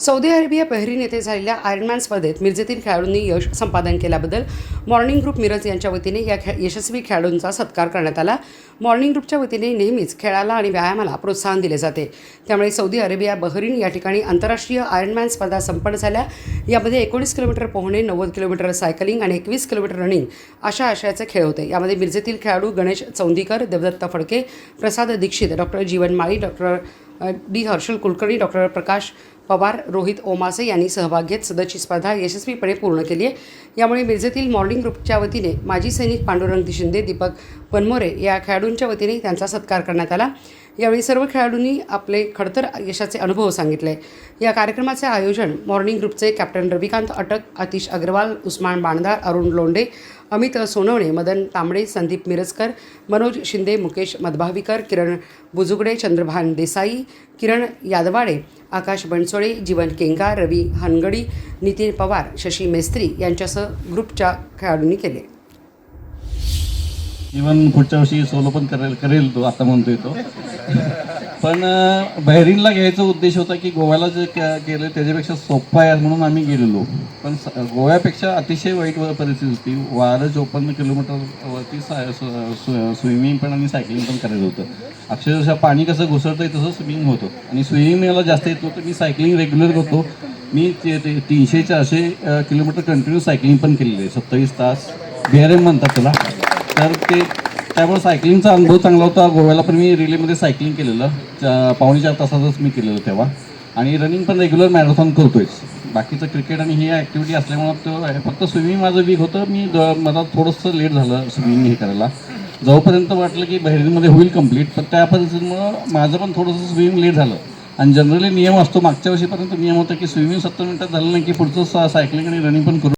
Saudi Arabia Bahrain येथे झालेल्या Ironman स्पर्धेत मिरजेतील खेळाडूंनी यश संपादन केल्याबद्दल मॉर्निंग ग्रुप मिरज यांच्या वतीने या खे यशस्वी खेळाडूंचा सत्कार करण्यात आला. मॉर्निंग ग्रुपच्या वतीने नेहमीच खेळाला आणि व्यायामाला प्रोत्साहन दिले जाते. त्यामुळे सौदी अरेबिया बहरीन या ठिकाणी आंतरराष्ट्रीय आयर्नमॅन स्पर्धा संपन्न झाल्या. यामध्ये एकोणीस किलोमीटर पोहणे नव्वद किलोमीटर सायकलिंग आणि एकवीस किलोमीटर रनिंग अशा आशयाचे खेळ होते. यामध्ये मिरजेतील खेळाडू Ganesh Choundikar Devdatta Phadke Prasad Dixit doctor Jeevan Mali doctor D Harshal Kulkarni doctor Prakash Pawar Rohit Omase यांनी सहभाग घेत सदरची स्पर्धा यशस्वीपणे पूर्ण केली आहे. यामुळे मिरजेतील मॉर्निंग ग्रुपच्या वतीने माजी सैनिक पांडुरंग शिंदे दीपक पनमोरे या खेळाडूंच्या वतीने त्यांचा सत्कार करण्यात आला. यावेळी सर्व खेळाडूंनी आपले खडतर यशाचे अनुभव सांगितले. या कार्यक्रमाचे आयोजन मॉर्निंग ग्रुपचे कॅप्टन रविकांत अटक आतिश अग्रवाल उस्मान बाणदार अरुण लोंडे अमित सोनवणे मदन तांबडे संदीप मिरजकर मनोज शिंदे मुकेश मधभावीकर किरण बुजुगडे चंद्रभान देसाई किरण यादवाडे आकाश बनसोडे जीवन केंगार रवी हनगडी नितीन पवार शशी मेस्त्री यांच्यासह ग्रुपच्या खेळाडूंनी केले. इवन पुढच्या वर्षी सोलो पण करेल करेल तो आता म्हणतोय तो. पण अं, बहरीनला घ्यायचा उद्देश होता की गोव्याला जे के- त्याच्यापेक्षा सोपं आहे म्हणून आम्ही गेलेलो. पण स- गोव्यापेक्षा अतिशय वाईट व- परिस्थिती होती. वारं चोपन्न किलोमीटरवरती स्विमिंग पण आणि सायकलिंग पण करायचं होतं. अक्षरशः पाणी कसं घुसळतं आहे तसं स्विमिंग होतं. आणि स्विमिंगला जास्त येत नव्हतं. मी सायकलिंग रेग्युलर करतो. मी ते ते तीनशे चारशे किलोमीटर कंटिन्यू सायकलिंग पण केलेली आहे. सत्तावीस तास बी आर एम म्हणतात त्याला. तर ते त्यामुळे सायकलिंगचा अनुभव चांगला होता. गोव्याला पण मी रिलेमध्ये सायकलिंग केलेलं. पावणे चार तासातच मी केलेलं तेव्हा. आणि रनिंग पण रेग्युलर मॅरेथॉन करतोयच बाकीचं क्रिकेट आणि ही ॲक्टिव्हिटी असल्यामुळं तो फक्त स्विमिंग माझं वीक होतं. मी मला थोडंसं लेट झालं स्विमिंग हे करायला. जोपर्यंत वाटलं की बहिरीमध्ये होईल कंप्लीट पण त्या परिस्थितीमुळं माझं पण थोडंसं स्विमिंग लेट झालं. आणि जनरली नियम असतो मागच्या वर्षीपर्यंत नियम होता की स्विमिंग सत्तर मिनिटात झालं नाही की पुढचं सा सायकलिंग आणि रनिंग पण करू